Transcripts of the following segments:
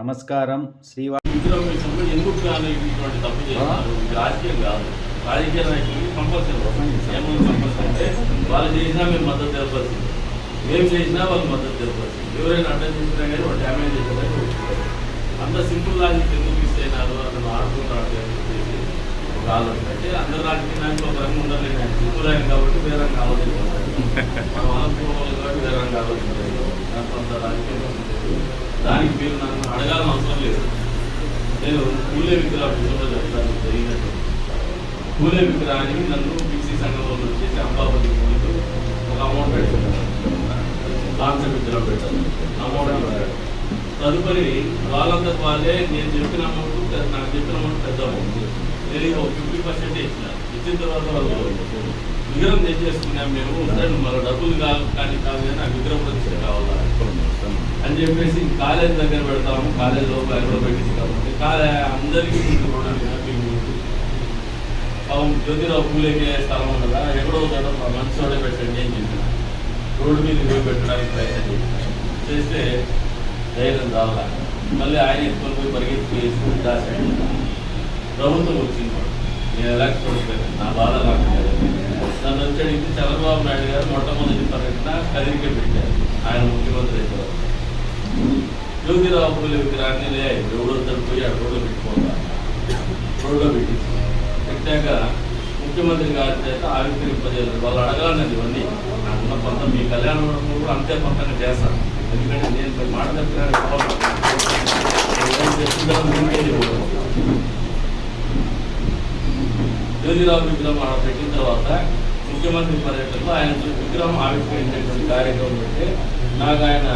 నమస్కారం. శ్రీవా ఎందుకు కానీ ఇటువంటి తప్పు చేస్తున్నారు? ఇది రాజకీయం కాదు. రాజకీయ నాయకులకి కంపల్సరీ ఏమన్నా కంపల్సరీ అంటే వాళ్ళు చేసినా మేము మద్దతు తెలపాల్సింది. మేము చేసినా వాళ్ళు మద్దతు తెలపాల్సింది. ఎవరైనా అడ్డం చేసినా కానీ వాళ్ళు డ్యామేజ్ ఒప్పుకోరు. అంత సింపుల్ లాజిక్ ఎందుకు అయినారు అతను ఆడుకుంటాడు అని చెప్పేసి ఒక ఆలోచన. అంటే అందరు రాజకీయ నాయకులు ఒక రంగు సింపుల్ ఆయన కాబట్టి వేరే రంగు ఆలోచించారు మనం వాళ్ళు కాబట్టి వేరే రంగు ఆలోచించారు దాంట్లో అంత రాజకీయం. దానికి మీరు నన్ను అడగాల్సిన అవసరం లేదు. నేను కూలే విగ్రహం విషయంలో చెప్తాను జరిగినట్టు. కూలే విగ్రహానికి నన్ను బీసీ సంఘంలో వచ్చేసి అంబాపతి ముందు ఒక అమౌంట్ పెడుతున్నాను కాన్సెప్ట్ విగ్రహం పెట్టాను అమౌంట్ ఇచ్చాడు తదుపరి వాళ్ళంతా వాళ్ళే నేను చెప్పిన అమౌంట్ నాకు చెప్పిన అమౌంట్ పెద్ద అమౌంట్ నేను ఒక ఫిఫ్టీ పర్సెంట్ ఇచ్చిన. ఇచ్చిన తర్వాత వాళ్ళు విగ్రహం తెచ్చేసుకున్నాం మేము? సరే మరో డబ్బులు కాదు కానీ కాదు కానీ ఆ విగ్రహం ప్రతిష్ట కావాలా అని చెప్పేసి కాలేజ్ దగ్గర పెడతాము. కాలేజ్ లోపల ఎక్కడో పెట్టిస్తాము కాలే అందరికీ మీకు జ్యోతిరావు పూలేకే స్థలం ఉండదా ఎక్కడో చోట మా పెట్టండి అని చెప్పిన. రోడ్డు మీద పోయి పెట్టడానికి ప్రయత్నం చేసిన. చేస్తే ధైర్యం రావాలా? మళ్ళీ ఆయన ఎత్తుకొని పోయి పరిగెత్తి వేసుకుని దాసాడు ప్రభుత్వం వచ్చింది నేను ఎలా చూడలేదు నా బాధ నాకు నన్ను వచ్చాడు ఇది చంద్రబాబు నాయుడు గారు మొట్టమొదటి పర్యటన కదిరికే పెట్టారు. ఆయన ముఖ్యమంత్రి అయితే యోగిరావు పూలే విగ్రహాన్ని లే పోయి ఆ రోడ్లో పెట్టుకోవాలి. రోడ్లో పెట్టి పెట్టాక ముఖ్యమంత్రి గారి చేత ఆవిష్కరింపజేయాలి వాళ్ళు అడగాలన్నది ఇవన్నీ. నాకున్న కొంత మీ కళ్యాణ మండపంలో కూడా అంతే కొంతగా చేస్తాను. ఎందుకంటే నేను మరి మాట జ్యోతిరావు విగ్రహం ఆడ పెట్టిన తర్వాత ముఖ్యమంత్రి పర్యటనలో ఆయన విగ్రహం ఆవిష్కరించేటువంటి కార్యక్రమం పెట్టి నాకు ఆయన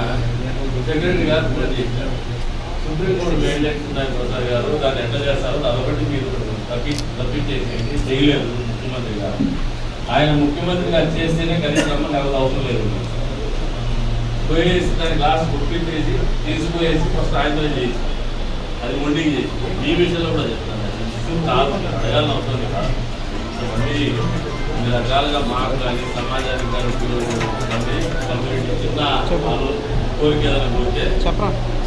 సెక్రటరీ గారు కూడా చేశారు. సుప్రీంకోర్టు మేల్డెక్స్ ఉన్నాయి ప్రసాద్ గారు. దాన్ని ఎట్లా చేస్తారో అదొకటి మీరు తప్పి తప్పించేసేయండి చేయలేదు ముఖ్యమంత్రి గారు. ఆయన ముఖ్యమంత్రి గారు చేస్తేనే కనీసం రమ్మని అవసరం లేదు. పోయేసి దాని గ్లాస్ కొట్టించేసి తీసుకుపోయేసి ఫస్ట్ ఆయనతో చేసి అది మొండికి చేసి ఈ విషయంలో కూడా చెప్తాను. కాదు. అడగాలని అవసరం లేదు. ఇన్ని రకాలుగా మాకు కానీ సమాజానికి కానీ కమ్యూనిటీ చిన్న వాళ్ళు కోరిక ఏదైనా కోరితే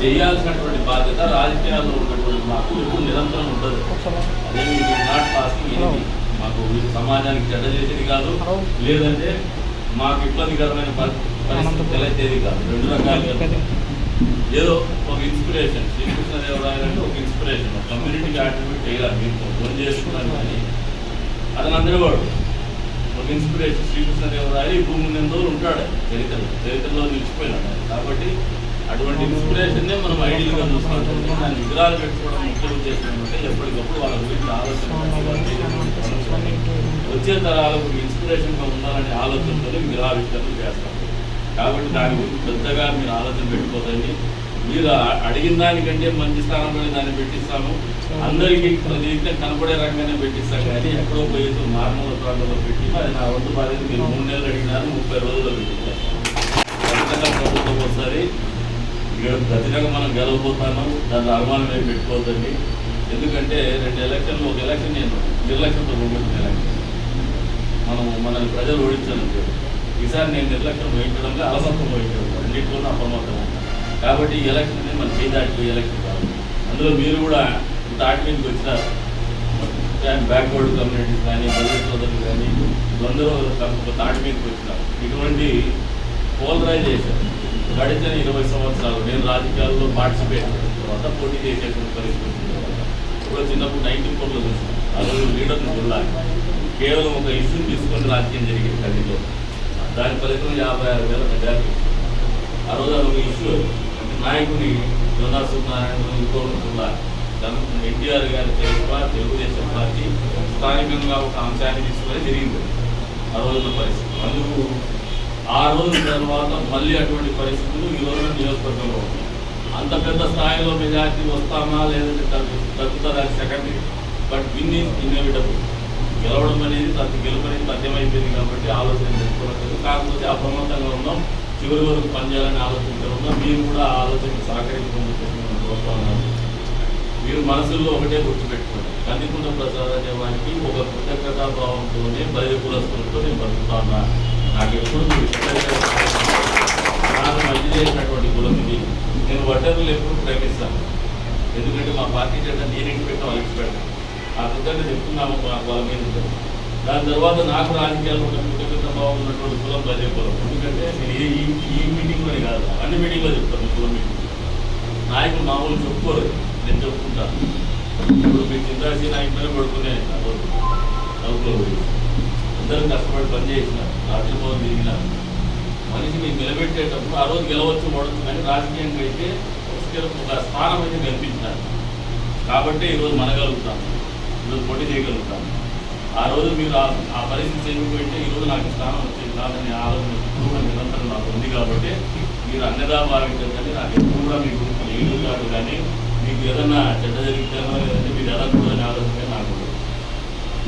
చేయాల్సినటువంటి బాధ్యత రాజకీయాల్లో ఉన్నటువంటి మాకు ఎప్పుడు నిరంతరం ఉండదు. నాట్ పాసింగ్ మాకు సమాజానికి చెడ్డ చేసేది కాదు. లేదంటే మాకు ఇబ్బందికరమైన పరి- పరిస్థితి తెలియచేది కాదు. రెండు రకాలుగా. ఏదో ఒక ఇన్స్పిరేషన్ శ్రీకృష్ణదేవరాయలు అంటే ఒక ఇన్స్పిరేషన్. కమ్యూనిటీకి యాక్టివిటీ చేయాలి మీరు. ఫోన్ చేసుకున్నాను కానీ. అతను అందరివాడు. ఒక ఇన్స్పిరేషన్ శ్రీకృష్ణదేవరాయలు ఈ భూమి ఎన్ని రోజులు ఉంటాడు? చరిత్ర చరిత్రలో నిలిచిపోయినాడు. కాబట్టి అటువంటి ఇన్స్పిరేషన్నే మనం ఐడియల్గా చూసుకుంటాం దాన్ని విగ్రహాలు పెట్టుకోవడం ముఖ్య ఉద్దేశం అంటే ఎప్పటికప్పుడు వాళ్ళ గురించి ఆలోచన వచ్చే తరాలకు ఇన్స్పిరేషన్గా ఉండాలనే ఆలోచనతో విగ్రహావిష్కరణ చేస్తాం. కాబట్టి దాని గురించి పెద్దగా మీరు ఆలోచన పెట్టుకోదండి. మీరు అడిగిన దానికంటే మంచి స్థానంలో దాన్ని పెట్టిస్తాము. అందరికీ ప్రతినిత్యం కనపడే రంగానే పెట్టిస్తాం. కానీ ఎక్కడో పోయేసి మార్మూల ప్రాంతంలో పెట్టి అది నా వంతు బాధ్యత మీరు మూడు నెలలు అడిగినారు ముప్పై రోజుల్లో పెట్టిస్తాం ఖచ్చితంగా ప్రభుత్వం ఒకసారి ఖచ్చితంగా మనం గెలవబోతున్నాం దాని అనుమానం పెట్టుకోవద్దండి. ఎందుకంటే రెండు ఎలక్షన్లు ఒక ఎలక్షన్ నేను నిర్లక్ష్యంతో పోగొట్టిన ఎలక్షన్ మనం మనల్ని ప్రజలు ఓడించాలని ఈసారి నేను నిర్లక్ష్యం వహించడంలో అలసత్వం వహించడం రెండింటిలోనూ అప్రమత్తం. కాబట్టి ఈ ఎలక్షన్ అనేది మన చేయి ఎలక్షన్ కాదు. అందులో మీరు కూడా ఇంత ఆటమీకి వచ్చినారు. బ్యాక్వర్డ్ కమ్యూనిటీస్ కానీ బదిలీ సోదరులు కానీ అందరూ ఒక వచ్చినారు. ఇటువంటి పోలరైజేషన్ గడిచిన ఇరవై సంవత్సరాలు నేను రాజకీయాల్లో పార్టిసిపేట్ చేసిన తర్వాత పోటీ చేసేటువంటి పరిస్థితి వచ్చిన తర్వాత ఇప్పుడు చిన్నప్పుడు నైన్టీన్ ఫోర్లో చూసాను. ఆ రోజు లీడర్ని చూడాలి కేవలం ఒక ఇష్యూని తీసుకొని రాజకీయం జరిగింది కదిలో దాని ఫలితం యాభై ఆరు వేల మెజార్టీ ఆ రోజు అదొక ఇష్యూ. నాయకుని జొన్నా సూర్యనారాయణ ఇంకోకుండా ఎన్టీఆర్ గారి తెలుగువా తెలుగుదేశం పార్టీ స్థానికంగా ఒక అంశాన్ని తీసుకునే జరిగింది. ఆ రోజున పరిస్థితి. అందుకు ఆ రోజు తర్వాత మళ్ళీ అటువంటి పరిస్థితులు ఈ రోజున నియోజకవర్గంలో ఉన్నాయి. అంత పెద్ద స్థాయిలో మెజార్టీ వస్తామా లేదంటే తగ్గుతారా తగ్గుతుందా secondary but win is inevitable. గెలవడం అనేది తగ్గి గెలుపు అనేది తథ్యమైపోయింది కాబట్టి ఆలోచన చేసుకోవట్లేదు కాకపోతే అప్రమత్తంగా ఉన్నాం. చివరి వరకు పనిచేయాలని ఆలోచించడం ఉన్నా మీరు కూడా ఆ ఆలోచనకు సహకరించడం మేము కోరుతా ఉన్నాను మీరు మనసుల్లో ఒకటే గుర్తుపెట్టుకోండి. కందికుంట ప్రసాద దేవానికి ఒక కృతజ్ఞతాభావంతోనే బయట కులస్తులతో నేను బతుకుతా ఉన్నా. నాకు ఎప్పుడు మీరు నాకు మంచి చేసినటువంటి కులం ఇది. నేను వడ్డర్లు ఎప్పుడు ప్రేమిస్తాను. ఎందుకంటే మా పార్టీ చేత నేను ఇంటి పెట్టాం వాళ్ళకి ఆ కృతజ్ఞత చెప్తున్నాము మా- వాళ్ళ మీద. దాని తర్వాత నాకు రాజకీయాలు ఉన్న బాగున్నటువంటి కులం ప్రజే ఎందుకంటే నేను ఏ ఈ- ఈ మీటింగ్లోనే కాదు అన్ని మీటింగ్లో చెప్తాను కులం మీటింగ్. నాయకులు మామూలు చెప్పుకోరు నేను చెప్పుకుంటాను ఇప్పుడు మీరు చింతాసి నాయకులనే పడుకునే నలుగురు అందరూ కష్టపడి పని చేసిన రాజ్యభవన్ తిరిగిన. మనిషి మీరు నిలబెట్టేటప్పుడు ఆ రోజు గెలవచ్చు ఓడచ్చు కానీ రాజకీయంగా అయితే ఒక స్థానం అయితే కల్పించినారు కాబట్టి ఈరోజు మనగలుగుతాం ఈరోజు పోటీ చేయగలుగుతాం. ఆ రోజు మీరు ఆ ఆ పరిస్థితి చేయకపోయింటే ఈరోజు నాకు స్నానం స్థానం వచ్చేది కాదని ఆలోచన ఎక్కువగా నిరంతరం నాకు ఉంది కాబట్టి మీరు అన్నదా భావించండి. నాకు ఎప్పుడు కూడా మీ గురించి లేదు కాదు కానీ మీకు ఏదన్నా చెడ్డ జరిగితేనో లేదంటే మీరు ఎలా చూడని ఆలోచన నాకు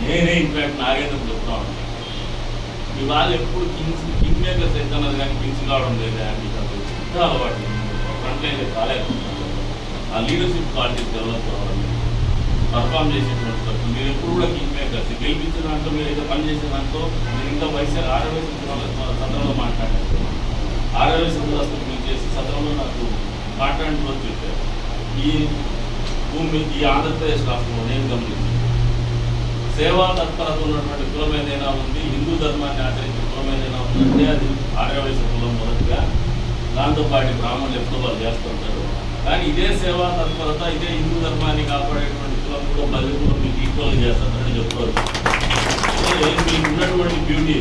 నేనే ఇన్ఫాక్ట్ నాగేంద్ర చెప్తా ఉంటాను మీ వాళ్ళు ఎప్పుడు కింగ్స్ కింగ్ మేకర్స్ ఎంత కానీ కింగ్స్ కావడం లేదా మీకు అసలు అలవాటు ఫ్రంట్ లైన్ కాలేదు. ఆ లీడర్షిప్ క్వాలిటీస్ డెవలప్ కావాలి. పర్ఫామ్ చేసేటువంటి పర్సన్ మీరు ఎప్పుడు కూడా కింగ్ మేకర్స్ గెలిపించిన దాంట్లో మీరు ఏదో పని చేసిన దాంట్లో మీరు ఇంకా వయసు ఆరో వయసు సత్రంలో మాట్లాడారు. ఆరో వయసు మీరు చేసి సత్రంలో నాకు మాట్లాడిన రోజు చెప్పారు. ఈ భూమి ఈ ఆంధ్రప్రదేశ్ రాష్ట్రంలో నేను గమనించాను. సేవా తత్పరత ఉన్నటువంటి కులం ఏదైనా ఉంది హిందూ ధర్మాన్ని ఆచరించే కులం ఏదైనా ఉందంటే అది ఆర్యవైశ్య కులం మొదటిగా దాంతోపాటు బ్రాహ్మణులు ఎప్పుడో వాళ్ళు చేస్తుంటారు. కానీ ఇదే సేవా తత్పరత ఇదే హిందూ ధర్మాన్ని కాపాడేటువంటి కులం కూడా మీకు ఈక్వల్ చేస్తుంటారని చెప్పుకోవచ్చు మీకు ఉన్నటువంటి బ్యూటీ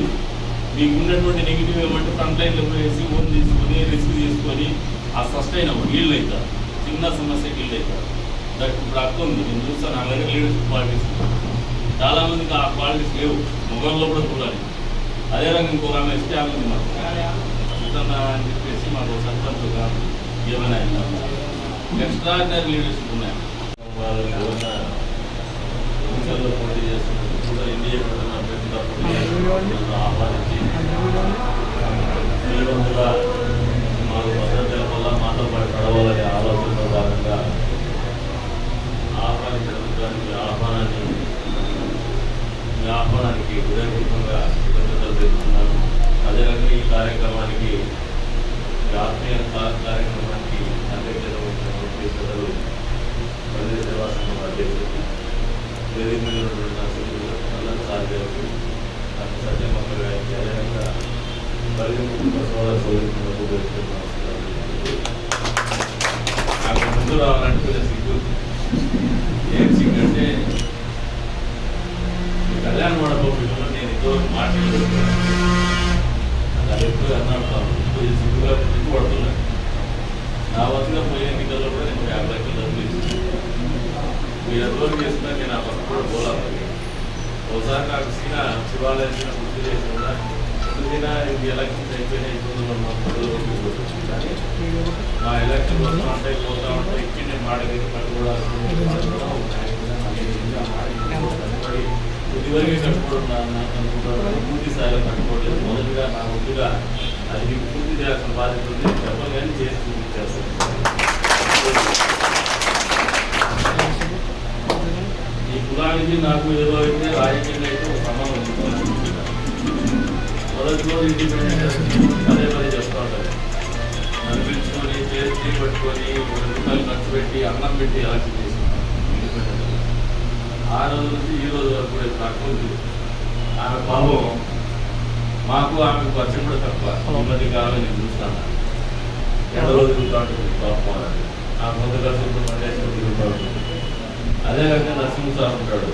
మీకు ఉన్నటువంటి నెగిటివ్ ఏమంటే ఫ్రంట్ లైన్లో వేసి ఓన్ తీసుకొని రిస్క్ తీసుకొని ఆ సస్టైన్ అవ్వదు వీళ్ళు అవుతారు చిన్న సమస్యకి వీళ్ళు అవుతారు దట్ ఇప్పుడు అక్క ఉంది నేను చూస్తాను అలాగే లీడర్షిప్ క్వాలిటీస్ చాలామందికి ఆ క్వాలిటీస్ లేవు మొగల్లో కూడా చూడాలి. అదే రంగం ఇంకొక ఆమె ఇస్తే ఆమె ఉంది మాకు. అని చెప్పేసి మాకు సర్పంచ్ ఏమైనా ఎక్స్ట్రాడినరీ లీడర్షిప్ ఉన్నాయి వాళ్ళు ఎన్నికల్లో పోటీ చేస్తున్నారు. కూడా ఎన్డీఏ పెట్టిన అభ్యర్థిగా పోటీ ఆహ్వానించి మాకు భద్రత వల్ల మాతో పాటు నడవాలనే ఆలోచనలో భాగంగా ఆహ్వానించడానికి ఆహ్వానాన్ని ఈ ఆహ్వానానికి హృదయపూర్వకంగా కృతజ్ఞతలు తెలుపుతున్నాను. అదేవిధంగా ఈ కార్యక్రమానికి ఆత్మీయ కా- వేదిక మీద ఉన్నటువంటి నా సభ్యులు నల్లని గారికి నాకు సత్యమక్క గారికి అదేవిధంగా పరిగెత్తుకు నాకు ముందు రావాలంటే కొంచెం సిగ్గు ఏం సిగ్గు అంటే ఈ కళ్యాణ మండపంలో నేను ఇంతవరకు మాట్లాడలేదు అది ఎప్పుడు అన్నాడు కొంచెం సిగ్గుగా సిగ్గు పడుతున్నాను నా వంతుగా పోయే ఎన్నికల్లో కూడా నేను యాభై లక్షలు డబ్బులు ఇచ్చాను మీరు ఎంతవరకు చేస్తున్నా నేను ఆ పక్క కూడా పోవాలి ఒకసారి నాకు సీన శివాలయం సీన గుర్తు చేసి కూడా సీన ఇది ఎలక్షన్స్ అయిపోయినా ఇబ్బందులు ఉన్నాం ప్రజలు వచ్చింది కానీ మా ఎలక్షన్ వస్తూ ఉంటాయి పోతా ఉంటాయి ఇచ్చి నేను మాట పట్టు కూడా ఇదివరకే కట్టుకోవడం అనుకుంటున్నాను పూర్తి కట్టుకోవట్లేదు. మొదటిగా నా ముందుగా అది పూర్తి చేయాల్సిన బాధ్యత ఉంది చెప్పాలి కానీ చేసి చూపించేస్తాను ఈ కులానికి నాకు ఏదో అయితే రాజకీయంగా అయితే ఒక సంబంధం ఉంది. మొదటి రోజు ఇండిపెండెంట్ పదే ఉంటారు నన్ను పిలుచుకొని చేసి పట్టుకొని రెండు రూపాయలు ఖర్చు పెట్టి అన్నం పెట్టి ఎలక్షన్ ఆ రోజు నుంచి ఈ రోజు వరకు కూడా ఆమె పాపం మాకు ఆమెకు పరిచయం కూడా తక్కువ ఉన్నది మధ్య నేను చూస్తాను ఎంత రోజు ఉంటుంది పాపం ఆ కొంత కలిసి ఉంటుంది నరసింహ సార్ ఉంటాడు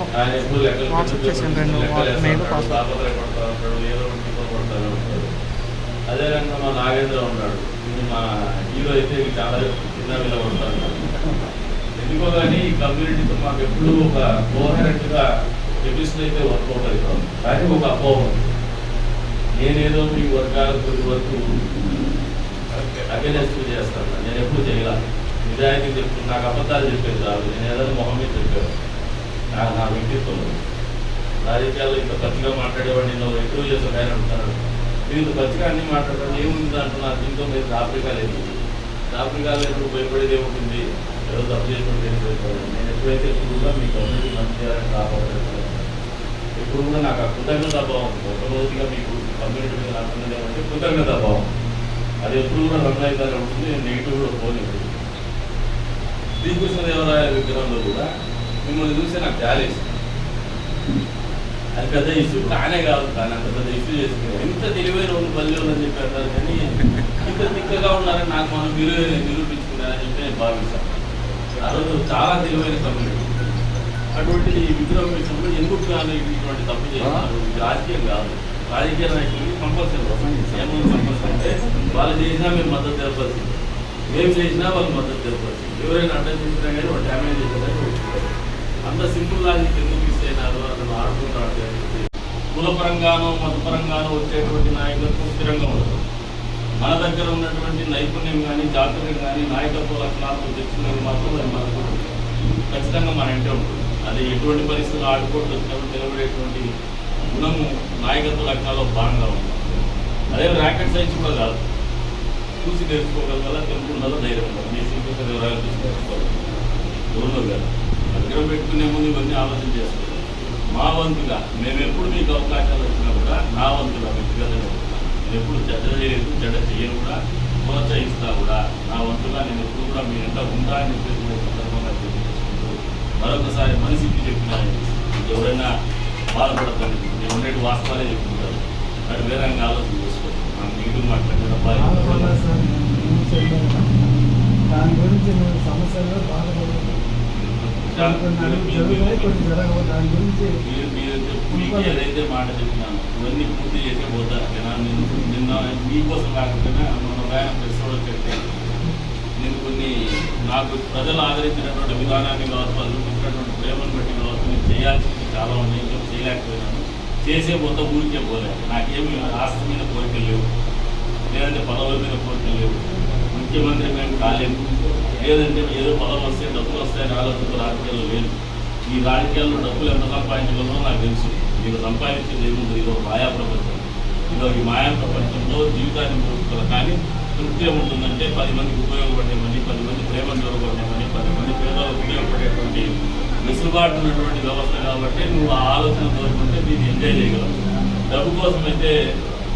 వాట్సాప్ చేశాను రెండు మెయిల్ ఉంటాడు, పాస్వర్డ్. తాపత్రయ పడతా ఉంటాడు ఏదో ఒకటి టిఫిన్ కొడతానే. ఉంటాడు అదే రకంగా మా నాగేంద్ర ఉన్నాడు. మా హీరో అయితే చాలా చిన్న ఉంటాడు ఎందుకో కానీ ఈ కమ్యూనిటీతో మాకు ఎప్పుడు ఒక కోహరెంట్గా ఎపిసోడ్ అయితే వర్కౌట్ అవుతాం కానీ ఒక అపోహ. నేనేదో మీ వర్గాల కొద్ది వరకు అగెనెస్ట్ చేస్తాను. నేను ఎప్పుడు చేయలే. నిజాయితీ చెప్తున్నా నాకు అబద్ధాలు చెప్పేది రాదు నేను ఏదైనా మొహం మీద చెప్పాను. నా వ్యక్తిత్వం ఉంది. రాజకీయాల్లో ఇంత ఖర్చుగా మాట్లాడేవాడిని నేను ఎక్కువ చేస్తాను ఆయన అంటున్నాడు మీరు ఇంత ఖర్చుగా అన్ని మాట్లాడడం ఏముంది అంటున్నారు దీంతో మీరు ఆఫ్రికా లేదు ఆఫ్రికా లేదు భయపడేది ఏముంటుంది? ఎవరు తప్పు చేసుకుంటే ఏం భయపడదు నేను ఎప్పుడైతే ఎప్పుడు కూడా మీ కమ్యూనిటీ మంచి చేయాలని కాపాడుతున్నాను ఎప్పుడు కూడా నాకు ఆ కృతజ్ఞత భావం ఒక రోజుగా మీకు కమ్యూనిటీ మీద నాకు ఏమంటే కృతజ్ఞత భావం. అది ఎప్పుడు కూడా రన్ అవుతానే ఉంటుంది. నేను నెగిటివ్ కూడా పోలేదు శ్రీకృష్ణదేవరాయ విగ్రహంలో కూడా మిమ్మల్ని చూస్తే నాకు జాలేసి అది పెద్ద ఇష్యూ కానే కాదు కానీ అంత పెద్ద ఇష్యూ చేసుకున్నారు ఎంత తెలివైన వాళ్ళు బల్లి అని చెప్పి అంటారు కానీ ఇంత తిక్కగా ఉన్నారని నాకు మనం మీరు నిరూపించుకున్నారని చెప్పి నేను భావిస్తాను. ఆ రోజు చాలా తెలివైన కమ్యూనిటీ అటువంటి విగ్రహం విషయంలో ఎందుకు కానీ ఇటువంటి తప్పు చేస్తున్నారు రాజకీయం కాదు. రాజకీయ నాయకులకి కంపల్సరీ ఏమో కంపల్సరీ అంటే వాళ్ళు చేసినా మేము మద్దతు తెలపాల్సింది. మేము చేసినా వాళ్ళు మద్దతు తెలపాల్సింది. ఎవరైనా అడ్డం చేసినా కానీ వాళ్ళు డ్యామేజ్ చేసినా. అంత సింపుల్ లాజిక్ ఎందుకు మిస్ అయినారు? అతను ఆడుకుంటాడు అని చెప్పి. కులపరంగానో మతపరంగానో వచ్చేటువంటి నాయకత్వం స్థిరంగా ఉండదు. మన దగ్గర ఉన్నటువంటి నైపుణ్యం కానీ జాతకం కానీ నాయకత్వ లక్షణాలు తెచ్చుకునేది మాత్రం అది మనకు ఖచ్చితంగా మన ఇంటే ఉంటుంది. అది ఎటువంటి పరిస్థితులు ఆడుకోవడం వచ్చినప్పుడు నిలబడేటువంటి గుణము నాయకత్వ లక్షణాల్లో భాగంగా ఉంటుంది అదే ర్యాకెట్ సైన్స్ కూడా కాదు. చూసి నేర్చుకోగల ఉండాలి ధైర్యం ఉండాలి మీ శ్రీకృష్ణ వివరాలు చూసి నేర్చుకోవాలి ఎవరిలో కాదు? పెట్టుకునే ముందు ఇవన్నీ ఆలోచన చేసుకోవాలి. మా వంతుగా మేము ఎప్పుడు మీకు అవకాశాలు వచ్చినా కూడా నా వంతుగా వ్యక్తిగతంగా. నేను ఎప్పుడు చెడ్డ చేయలేదు చెడ్డ చేయను కూడా ప్రోత్సహిస్తా కూడా. నా వంతుగా నేను ఎప్పుడు కూడా మీ వెంట ఉంటా అని చెప్పేసి సందర్భంగా తెలియజేసుకుంటూ మరొకసారి మనిషికి చెప్పిన ఎవరైనా బాధపడతాను నేను ఉండేటి వాస్తవాలే చెప్తుంటారు. అటు వేరే ఆలోచన చేసుకోవాలి మనం మాట్లాడిన. దాని గురించి సమస్యలు బాధపడలేదు కొన్ని కొన్ని జరగవు దాని గురించి మీరు చెప్పు- మీకు ఏదైతే మాట చెప్పినాను ఇవన్నీ పూర్తి చేసే పోతా నేను నిన్న మీకోసం కాకపోయినా మొన్న ప్రయాణం పెట్టుకోవడం చెప్తే నేను కొన్ని నాకు ప్రజలు ఆదరించినటువంటి విధానాన్ని కావచ్చు వాళ్ళు చూపించినటువంటి ప్రేమను బట్టి కావచ్చు నేను చేయాల్సింది చాలా ఉన్నాయి ఇంకా చేయలేకపోయినాను చేసే పోతా ఊరికే పోలేదు నాకేమి ఆస్తి మీద కోరికలు లేవు లేదంటే పదవుల మీద కోరికలు లేవు ముఖ్యమంత్రి మేము కాలేము లేదంటే ఏదో పదం వస్తే డబ్బులు వస్తాయని ఆలోచన రాజకీయాల్లో లేదు ఈ రాజకీయాల్లో డబ్బులు ఎంత సంపాదించగలరో నాకు తెలుసు. మీరు సంపాదించేది ఏముంది? ఇది ఒక మాయా ప్రపంచం. ఇదో ఈ మాయా ప్రపంచంలో జీవితాన్ని ముగించాలి కానీ తృప్తి ఏముంటుందంటే పది మందికి ఉపయోగపడేమని పది మంది ప్రేమను దొరకబడేమని పది మంది పేదలకు ఉపయోగపడేటువంటి వెసులుబాటు ఉన్నటువంటి వ్యవస్థ కాబట్టి నువ్వు ఆ ఆలోచన దొరుకుంటే దీన్ని ఎంజాయ్ చేయగలవు. డబ్బు కోసం అయితే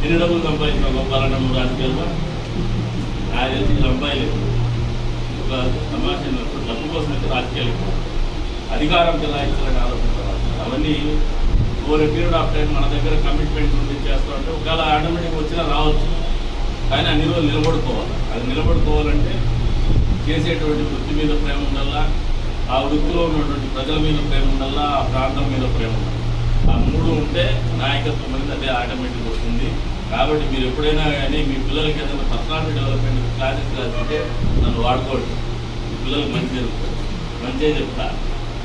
ఎన్ని డబ్బులు సంపాదించిన గొప్పలన్న నువ్వు రాజకీయాల్లో? నాకు తెలిసి సంపాదించలేదు కోసం అయితే రాజకీయాలు ఎక్కువ. అధికారం చెలాయించాలని ఆలోచించాలి అవన్నీ ఓవర్ పీరియడ్ ఆఫ్ టైం మన దగ్గర కమిట్మెంట్ ఉంది చేస్తూ ఉంటే ఒకవేళ ఆటోమేటిక్ వచ్చినా రావచ్చు. కానీ అన్ని రోజులు నిలబడుకోవాలి. అది నిలబడుకోవాలంటే చేసేటువంటి వృత్తి మీద ప్రేమ ఉండాలా? ఆ వృత్తిలో ఉన్నటువంటి ప్రజల మీద ప్రేమ ఉండాలా? ఆ ప్రాంతం మీద ప్రేమ ఉండాలి? ఆ మూడు ఉంటే నాయకత్వం అనేది అదే ఆటోమేటిక్ వస్తుంది. కాబట్టి మీరు ఎప్పుడైనా కానీ మీ పిల్లలకి ఏదైనా పర్సనాలిటీ డెవలప్మెంట్ క్లాసెస్ రాస్తుంటే నన్ను వాడుకోండి. పిల్లలకు మంచి జరుగుతుంది. మంచిగా చెప్తా.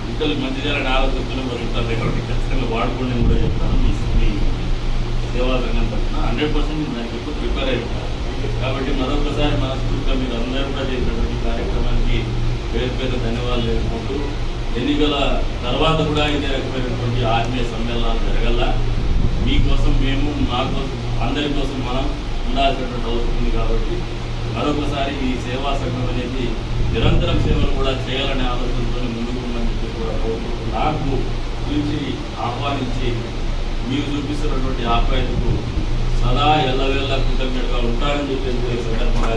పిల్లలకు మంచి చేయాలని ఆలోచనలు బతుకుతారు కాబట్టి ఖచ్చితంగా వాడుకోండి కూడా చెప్తాను. మీ మీ సేవా రంగం పట్ల హండ్రెడ్ పర్సెంట్ దానికి ఎప్పుడు ప్రిపేర్ అయి ఉంటారు కాబట్టి మరొకసారి మనస్ఫూర్తిగా మీరు అందరూ కూడా చేసినటువంటి కార్యక్రమానికి పేరు పేరు ధన్యవాదాలు తెలుపుకుంటూ ఎన్నికల తర్వాత కూడా ఇదే రకమైనటువంటి ఆత్మీయ సమ్మేళనాలు జరగల మీకోసం మేము మా కోసం అందరి కోసం మనం ఉండాల్సినటువంటి అవసరం ఉంది కాబట్టి మరొకసారి ఈ సేవా సంఘం అనేది నిరంతరం సేవలు కూడా చేయాలనే ఆలోచనతో ముందుకు ఉందని చెప్పి కూడా నాకు గురించి ఆహ్వానించి మీరు చూపిస్తున్నటువంటి ఆప్యాయతకు సదా ఎల్లవేళ్ళ కృతజ్ఞతగా ఉంటారని చెప్పేసి సందర్భంగా